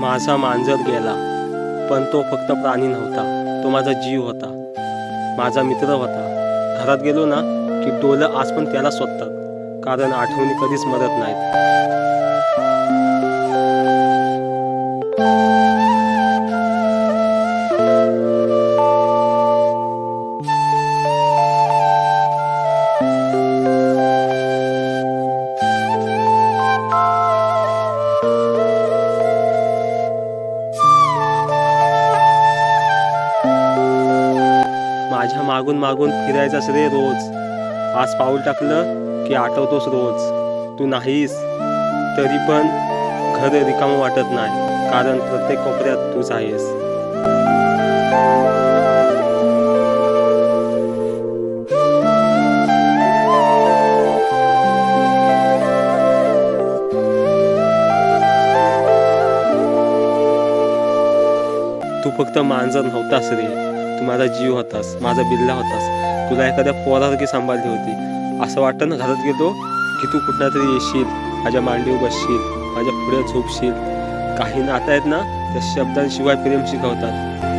माझा मांजर गेला पण तो फक्त प्राणी नव्हता. तो माझा जीव होता. माझा मित्र होता. घरात गेलो ना की डोलं आज पण त्याला स्वतः कारण आठवणी कधीच मरत नाहीत. माझ्या मागून मागून फिरायचास रे रोज. आज पाऊल टाकलं की आठवतोस रोज. तू नाहीस तरी पण घर रिकामं वाटत नाही कारण प्रत्येक कोपऱ्यात तूच आहेस. तू फक्त मांजर नव्हतास रे. तू माझा जीव होतास माझा बिल्ला होतास तुला एखाद्या पोरासारखी सांभाळली होती. असं वाटतं ना घरात गेलो की तू कुठला तरी येशील माझ्या मांडीवर बसशील माझ्या पुढे झोपशील. काही नातं आहेत ना त्या शब्दांशिवाय प्रेम शिकवतात.